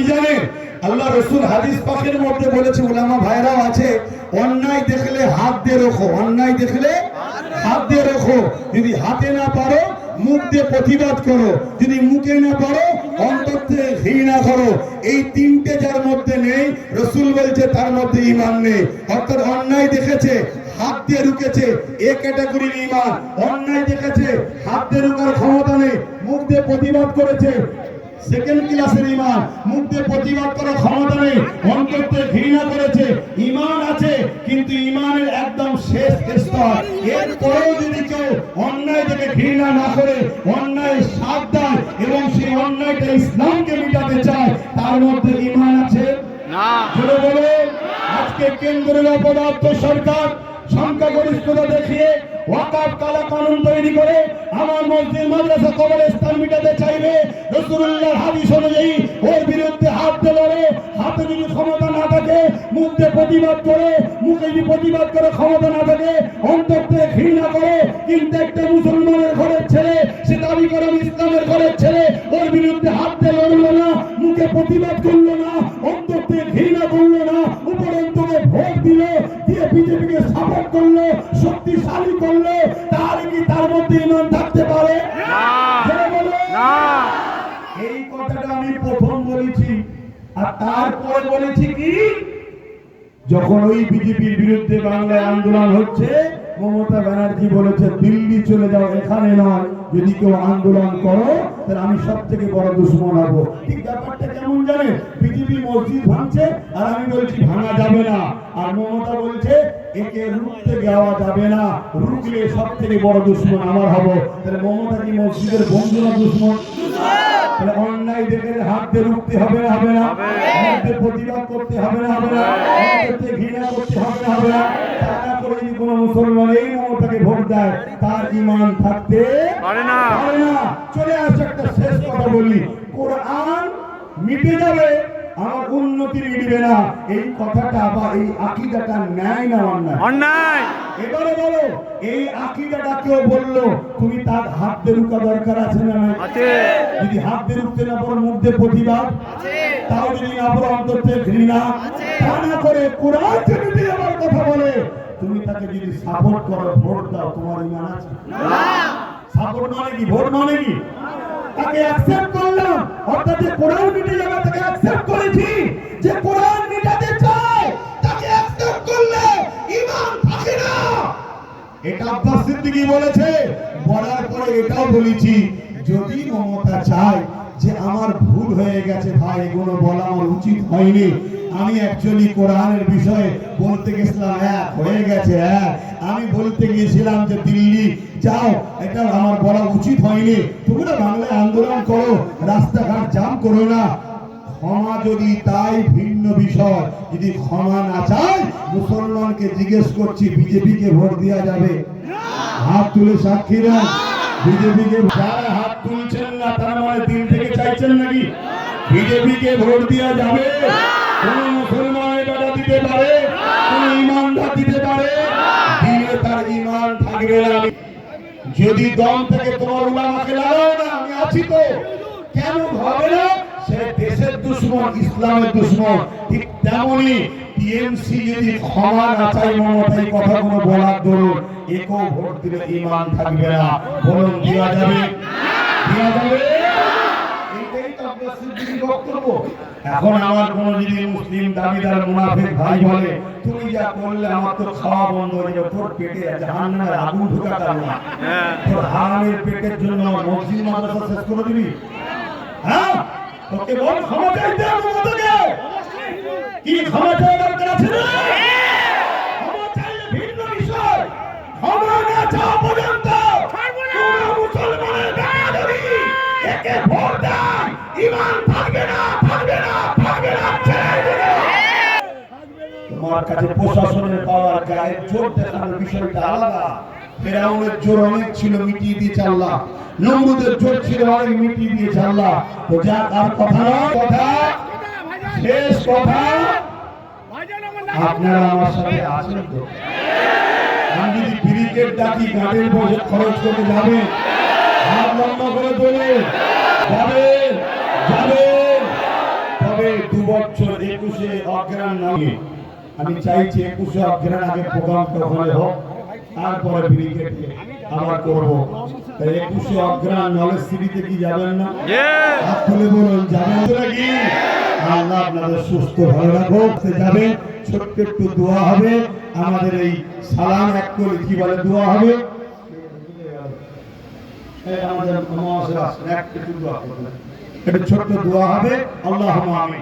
কি জানে? আল্লাহ রসুল হাদিস পাকের মধ্যে বলেছে, উলামা ভাইরাও আছে, অন্যায় দেখলে হাত দিয়ে রাখো, অন্যায় দেখলে হাত দিয়ে রাখো। যদি হাতে না পারো, মুখ দিয়ে প্রতিবাদ করো। যদি মুখে না পারো, অন্তর থেকে ঘৃণা করো। এই তিনটে যার মধ্যে নেই, রসুল বলছে, তার মধ্যে ইমান নেই। অর্থাৎ অন্যায় দেখেছে, হাত দিয়ে রুকেছে এ ক্যাটাগরির ইমান অন্যায় দেখেছে, হাত দিয়ে রুকার ক্ষমতা নেই, মুখ দিয়ে প্রতিবাদ করেছে সেকেন্ড ক্লাসের ইমান মুখ দিয়ে প্রতিবাদ করার ক্ষমতা নেই অন্তর থেকে ঘৃণা করেছে ইমান আছে কিন্তু ইমানের একদম শেষ স্তর। এরপরেও যদি কেউ অন্যায় থেকে ঘৃণা না করে অন্যায় সাথ দেয় এবং সেই অন্যায়টা ইসলামকে মিটাতে চায় তার মধ্যে ইমান আছে? না। বলো আজকে কেন্দ্রের অপদার্থ সরকার সংখ্যাগরিষ্ঠতা দেখিয়ে ওয়াকাফ কালা কানুন তৈরি করে আমার মসজিদ, মাদ্রাসা কবর স্থান মিটাতে চাইবে। রসুল্লাহ হাদিস অনুযায়ী ওর বিরুদ্ধে হাত দিলে হাতে যদি ক্ষমতা না থাকে, মুখ প্রতিবাদ করে, মুখে যদি প্রতিবাদ করে, ক্ষমতা না থাকে অন্তর ঘৃণা করে, কিন্তু একটা মুসলমানের ঘরের ছেলে, সে দাবি করে ইসলামের ঘরের ছেলে, ওর বিরুদ্ধে হাত লড়লো না, মুখে প্রতিবাদ করল না অন্তর ঘৃণা করল না উপরন্তকে ভোট দিল, দিয়ে বিজেপিকে সাপোর্ট করল শক্তিশালী করল তাহলে কি তার মধ্যে ইমান থাকতে পারে? এই কথাটা আমি প্রথম বলেছি। আর তারপরে বলেছি কি? যখন ওই বিজেপির বিরুদ্ধে বাংলায় আন্দোলন হচ্ছে মমতা ব্যানার্জি বলেছে দিল্লি চলে যাও এখানে নয়। যদি কেউ আন্দোলন করো তাহলে আমি সব থেকে বড় দুশ্মন হব। ঠিক ব্যাপারটা কেমন জানে বিজেপি মসজিদ ভাঙছে আর আমি বলছি ভাঙা যাবে না। আর মমতা বলছে একে রুখতে যাওয়া যাবে না। রুখলে সব থেকে বড় দুশ্মন আমার হব। তাহলে মমতা কি মসজিদের বন্ধু না দুশ্মন? তাহলে অন্যায় দেখে হাত দিয়ে রুখতে হবে না হবে না? হবে। প্রতিবাদ করতে হবে না হবে না? অন্তর ঘৃণা করতে হবে না হবে না? তা করে যদি কোনো মুসলমান এই মমতাকে ভোট দেয় তার ইমান থাকতে পারে না। চলে আসছে একটা শেষ কথা বলি। কোরআন মিটে যাবে। আমার উন্নতি মিটবে না। এই কথাটা বা এই আকিদাটা ন্যায় না অন্যায় অন্যায়। এবারে বলো এই আকিদাটা কেউ বলল তুমি তার হাত দিয়ে রুকা দরকার আছে না আছে। যদি হাত দিয়ে রুখতে না পারো মুখ দিয়ে প্রতিবাদ। তাও যদি না পারো অন্তর থেকে ঘৃণা। তা না করে কোরআন থেকে যদি আমার কথা বলে তুমি তাকে যদি সাপোর্ট করো ভোট দাও তোমার ইমান আছে? সাপোর্ট মানে কি? ভোট মানে কি? তাকে অ্যাকসেপ্ট করলাম। অর্থাৎ কোরআন মিটে যাবে তাকে অ্যাকসেপ্ট সিদ্দিকী বলেছে, বলার পরে এটাও বলেছি, যদি মমতা চায় যে আমার ভুল হয়ে গেছে ভাই, এগুলো বলা আমার উচিত হয়নি। আমি অ্যাকচুয়ালি কোরআনের বিষয়ে বলতে গেছিলাম এক হয়ে গেছে এক আমি বলতে গিয়েছিলাম যে, দিল্লি, যাও, এটা আমার বলা উচিত হয়নি। তোমরা বাংলায় আন্দোলন করো, রাস্তাঘাট জাম করো না। ক্ষমা যদি তাই ভিন্ন বিষয়, যদি ক্ষমা না চায়, মুসলমানকে জিজ্ঞেস করছি, বিজেপিকে ভোট দেওয়া যাবে। হাত তুলে সাক্ষী দেন বিজেপিকে যারা হাত তুলছেন না, তার মানে দিল থেকে চাইছেন নাকি? বিজেপিকে ভোট দেওয়া যাবে? কোন মুসলমানের বেটা দিতে পারে? কোন ইমানদার দিতে পারে? দিলে তার ইমান থাকবে না। যদি দম থেকে তোমার উলামাকে লাগাও না, আমি আছি তো। কেন হবে না? সে দেশের দুশ্মন, ইসলামের দুশ্মন। ঠিক তেমনি টিএমসি যদি ক্ষমা না চাই মমতাই কথাগুলো বলার দরুন একেও ভোট দিলে ইমান থাকবে না। বলুন, দেওয়া যাবে? দেওয়া যাবে। এখন আমার কোন যদি মুসলিম দাবিদার মুনাফিক ভাই বলে, তুমি যা করলে আমার তো খাওয়া বন্ধ হয়ে যাবে, তোর পেটে জাহান্নামের আগুন ঢুকাতাম না। হ্যাঁ তোর হারামের পেটের জন্য মসজিদ মাদ্রাসা শেষ করে দিবি? হ্যাঁ? তোকে বল, ক্ষমা চাইতে হবে তোকে কি ক্ষমা চাই দরকার আছে ক্ষমা চাইলে ভিন্ন বিষয়। ক্ষমা না চাওয়া পর্যন্ত মুসলমানের বেয়াদবি একে ভোট দাও ইমান থাকবে না থাকবে না থাকবে না তোমার কাছে প্রশাসনের পাওয়ার গায়ে জোর দেখানোর বিষয়টা আলাদা। ফেরাউনের জোর অনেক ছিল, মিটিয়ে দিয়েছে আল্লাহ নমরুদের জোর ছিল, অনেক মিটিয়ে দিয়েছে আল্লাহ তো যা আর কথা কথা শেষ কথা আপনারা আমার সাথে আছেন তো? আমি যদি ক্রিকেট ডাকি গাড়ির বসে খরচ করতে যাবে। হাত লম্বা করে তোলে যাবে যাবে। তবে দু বছর একুশে অগ্রাণ নামে। আমি চাইছি একুশে অগ্রাণ আগে প্রোগ্রামটা ওখানে হোক তারপরে ব্রিগেডে আবার করব। তাই একুশে অগ্রাণ নলেজ সিটিতে কি যাবেন না? হাত তুলে বলুন যাবেন নাকি? আল্লাহ আপনাদের সুস্থ ভালো রাখুক যাবেন ছোট্ট একটু দোয়া হবে আমাদের এই সালাম এক করে কি বলে দোয়া হবে আমাদের। একটা ছোট্ট দোয়া হবে আল্লাহ আমি